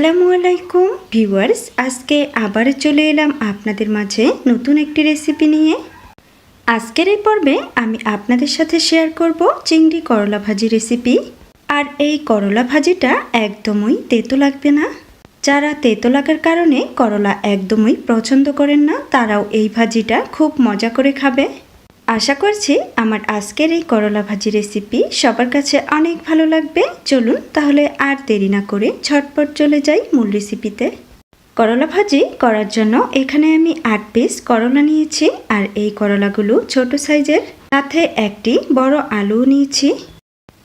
আসসালামু আলাইকুম ভিউয়ার্স, আজকে আবার চলে এলাম আপনাদের মাঝে নতুন একটি রেসিপি নিয়ে। আজকের এই পর্বে আমি আপনাদের সাথে শেয়ার করব চিংড়ি করলা ভাজি রেসিপি আর এই করলা ভাজিটা একদমই তেতো লাগবে না। যারা তেতো লাগার কারণে করলা একদমই পছন্দ করেন না, তারাও এই ভাজিটা খুব মজা করে খাবে। আশা করছি আমার আজকের এই করলা ভাজি রেসিপি সবার কাছে অনেক ভালো লাগবে। চলুন তাহলে আর দেরি না করে ঝটপট চলে যাই মূল রেসিপিতে করলা ভাজি করার জন্য এখানে আমি আট পিস করলা নিয়েছি আর এই করলাগুলো ছোট সাইজের। সাথে একটি বড় আলু নিয়েছি।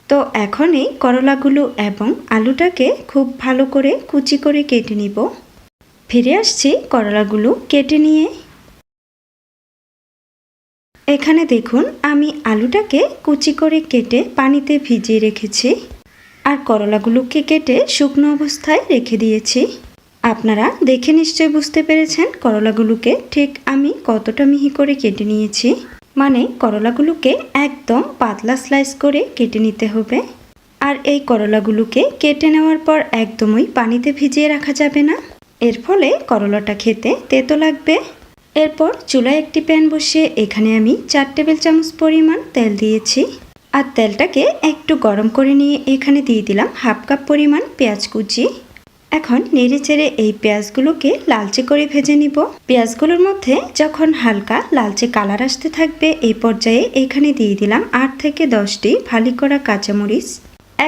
তো এখন এই করলাগুলো এবং আলুটাকে খুব ভালো করে কুচি করে কেটে নিব। ফিরে আসছি করলাগুলো কেটে নিয়ে। এখানে দেখুন, আমি আলুটাকে কুচি করে কেটে পানিতে ভিজিয়ে রেখেছি আর করলাগুলোকে কেটে শুকনো অবস্থায় রেখে দিয়েছি। আপনারা দেখে নিশ্চয় বুঝতে পেরেছেন করলাগুলোকে ঠিক আমি কতটা মিহি করে কেটে নিয়েছি। মানে করলাগুলোকে একদম পাতলা স্লাইস করে কেটে নিতে হবে। আর এই করলাগুলোকে কেটে নেওয়ার পর একদমই পানিতে ভিজিয়ে রাখা যাবে না। এর ফলে করলাটা খেতে তেতো লাগবে। এরপর চুলায় একটি প্যান বসিয়ে এখানে আমি চার টেবিল চামচ পরিমাণ তেল দিয়েছি। আর তেলটাকে একটু গরম করে নিয়ে এখানে দিয়ে দিলাম হাফ কাপ পরিমাণ পেঁয়াজ কুচি। এখন নেড়ে চেড়ে এই পেঁয়াজগুলোকে লালচে করে ভেজে নিব। পেঁয়াজগুলোর মধ্যে যখন হালকা লালচে কালার আসতে থাকবে, এই পর্যায়ে এখানে দিয়ে দিলাম আট থেকে দশটি ফালি করা কাঁচামরিচ।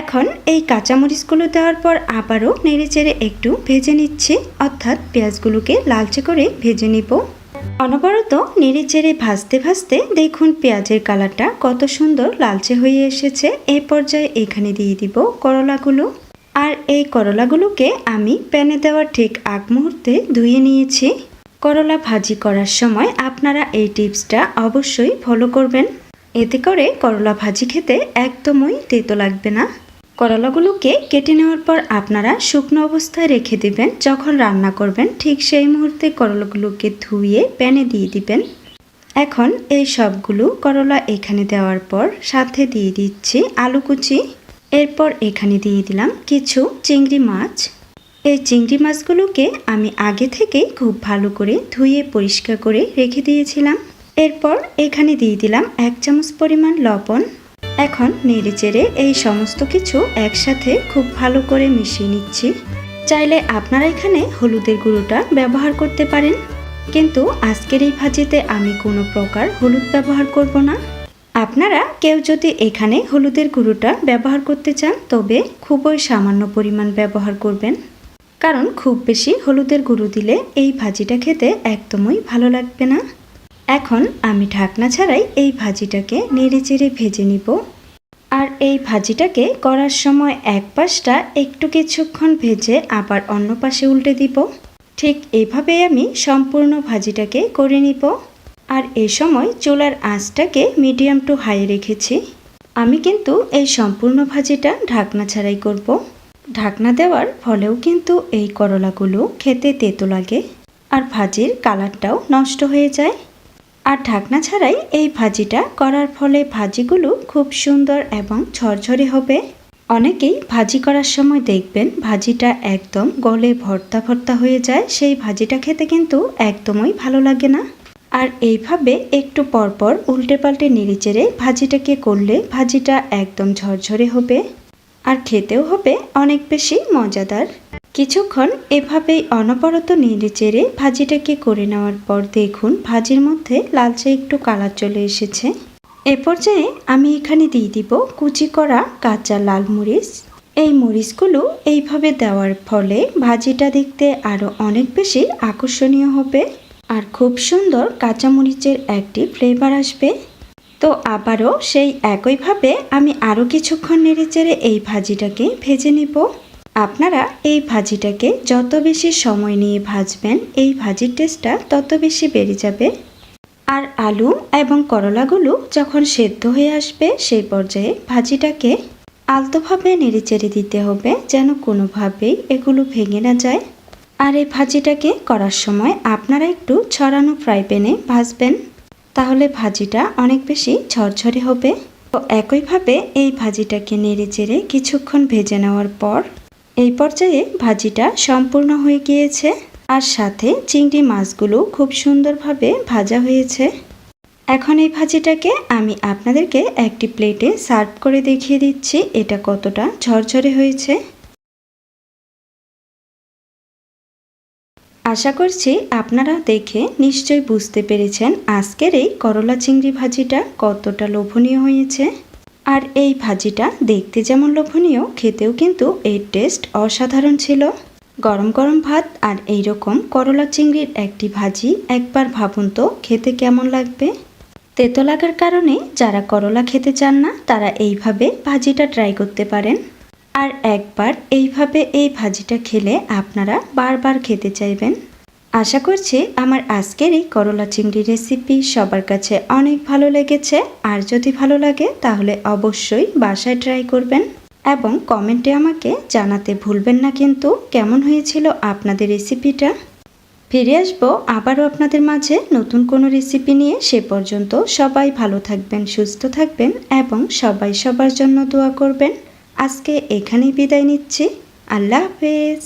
এখন এই কাঁচামরিচগুলো দেওয়ার পর আবারও নেড়ে চেড়ে একটু ভেজে নিচ্ছি, অর্থাৎ পেঁয়াজগুলোকে লালচে করে ভেজে নিব। অনবরত নেড়ে চেড়ে ভাজতে ভাজতে দেখুন পেঁয়াজের কালারটা কত সুন্দর লালচে হয়ে এসেছে। এ পর্যায়ে এখানে দিয়ে দিব করলাগুলো। আর এই করলাগুলোকে আমি প্যানে দেওয়ার ঠিক আগ মুহূর্তে ধুয়ে নিয়েছি। করলা ভাজি করার সময় আপনারা এই টিপসটা অবশ্যই ফলো করবেন। এতে করে করলা ভাজি খেতে একদমই তেতো লাগবে না। করলাগুলোকে কেটে নেওয়ার পর আপনারা শুকনো অবস্থায় রেখে দিবেন। যখন রান্না করবেন, ঠিক সেই মুহূর্তে করলাগুলোকে ধুয়ে প্যানে দিয়ে দিবেন। এখন এই সবগুলো করলা এখানে দেওয়ার পর সাথে দিয়ে দিচ্ছি আলু কুচি। এরপর এখানে দিয়ে দিলাম কিছু চিংড়ি মাছ। এই চিংড়ি মাছগুলোকে আমি আগে থেকেই খুব ভালো করে ধুয়ে পরিষ্কার করে রেখে দিয়েছিলাম। এরপর এখানে দিয়ে দিলাম এক চামচ পরিমাণ লবণ। এখন নেড়ে চেড়ে এই সমস্ত কিছু একসাথে খুব ভালো করে মিশিয়ে নিচ্ছি। চাইলে আপনারা এখানে হলুদের গুঁড়োটা ব্যবহার করতে পারেন। কিন্তু আজকের এই ভাজিতে আমি কোনো প্রকার হলুদ ব্যবহার করব না। আপনারা কেউ যদি এখানে হলুদের গুঁড়োটা ব্যবহার করতে চান, তবে খুবই সামান্য পরিমাণ ব্যবহার করবেন। কারণ খুব বেশি হলুদের গুঁড়ো দিলে এই ভাজিটা খেতে একদমই ভালো লাগবে না। এখন আমি ঢাকনা ছাড়াই এই ভাজিটাকে নেড়ে চেড়ে ভেজে নিব। আর এই ভাজিটাকে করার সময় এক পাশটা একটু কিছুক্ষণ ভেজে আবার অন্য পাশে উল্টে দিব। ঠিক এইভাবে আমি সম্পূর্ণ ভাজিটাকে করে নিব। আর এই সময় চুলার আঁচটাকে মিডিয়াম টু হাই রেখেছি। আমি কিন্তু এই সম্পূর্ণ ভাজিটা ঢাকনা ছাড়াই করব। ঢাকনা দেওয়ার ফলেও কিন্তু এই করলাগুলো খেতে তেতো লাগে। আর ভাজির কালারটাও নষ্ট হয়ে যায়। আর ঢাকনা ছাড়াই এই ভাজিটা করার ফলে ভাজিগুলো খুব সুন্দর এবং ঝরঝরে হবে। অনেকেই ভাজি করার সময় দেখবেন ভাজিটা একদম গলে ভর্তা ভর্তা হয়ে যায়, সেই ভাজিটা খেতে কিন্তু একদমই ভালো লাগে না। আর এইভাবে একটু পরপর উল্টে পাল্টে নেড়েচেড়ে ভাজিটাকে করলে ভাজিটা একদম ঝরঝরে হবে। আর খেতেও হবে অনেক বেশি মজাদার। কিছুক্ষণ এভাবেই অনবরত নেড়ে চেড়ে ভাজিটাকে করে নেওয়ার পর দেখুন ভাজির মধ্যে লালচে একটু কালার চলে এসেছে। এ পর্যায়ে আমি এখানে দিয়ে দিব কুচি করা কাঁচা লাল মরিচ। এই মরিচগুলো এইভাবে দেওয়ার ফলে ভাজিটা দেখতে আরও অনেক বেশি আকর্ষণীয় হবে। আর খুব সুন্দর কাঁচামরিচের একটি ফ্লেভার আসবে। তো আবারও সেই একইভাবে আমি আরও কিছুক্ষণ নেড়ে চেড়ে এই ভাজিটাকে ভেজে নিব। আপনারা এই ভাজিটাকে যত বেশি সময় নিয়ে ভাজবেন, এই ভাজির টেস্টটা তত বেশি বেড়ে যাবে। আর আলু এবং করলাগুলো যখন সেদ্ধ হয়ে আসবে, সেই পর্যায়ে ভাজিটাকে আলতোভাবে নেড়ে চেড়ে দিতে হবে, যেন কোনোভাবেই এগুলো ভেঙে না যায়। আর এই ভাজিটাকে করার সময় আপনারা একটু ছড়ানো ফ্রাই প্যানে ভাজবেন। তাহলে ভাজিটা অনেক বেশি ঝরঝরে হবে। তো একইভাবে এই ভাজিটাকে নেড়ে চেড়ে কিছুক্ষণ ভেজে নেওয়ার পর এই পর্যায়ে ভাজিটা সম্পূর্ণ হয়ে গিয়েছে আর সাথে চিংড়ি মাছগুলো খুব সুন্দরভাবে ভাজা হয়েছে। এখন এই ভাজিটাকে আমি আপনাদেরকে একটি প্লেটে সার্ভ করে দেখিয়ে দিচ্ছি এটা কতটা ঝরঝরে হয়েছে। আশা করছি আপনারা দেখে নিশ্চয়ই বুঝতে পেরেছেন আজকের এই করলা চিংড়ি ভাজিটা কতটা লোভনীয় হয়েছে। আর এই ভাজিটা দেখতে যেমন লোভনীয়, খেতেও কিন্তু এর টেস্ট অসাধারণ ছিল। গরম গরম ভাত আর এই রকম করলা চিংড়ির একটি ভাজি একবার ভাবুন তো খেতে কেমন লাগবে? তেতো লাগার কারণে যারা করলা খেতে চান না, তারা এইভাবে ভাজিটা ট্রাই করতে পারেন। আর একবার এইভাবে এই ভাজিটা খেলে আপনারা বারবার খেতে চাইবেন। আশা করছি আমার আজকের এই করলা চিংড়ি রেসিপি সবার কাছে অনেক ভালো লেগেছে। আর যদি ভালো লাগে, তাহলে অবশ্যই বাসায় ট্রাই করবেন। এবং কমেন্টে আমাকে জানাতে ভুলবেন না কিন্তু, কেমন হয়েছিল আপনাদের রেসিপিটা ফিরে আসব আবারও আপনাদের মাঝে নতুন কোনো রেসিপি নিয়ে। সে পর্যন্ত সবাই ভালো থাকবেন, সুস্থ থাকবেন এবং সবাই সবার জন্য দোয়া করবেন। আজকে এখানেই বিদায় নিচ্ছি। আল্লাহ হাফেজ।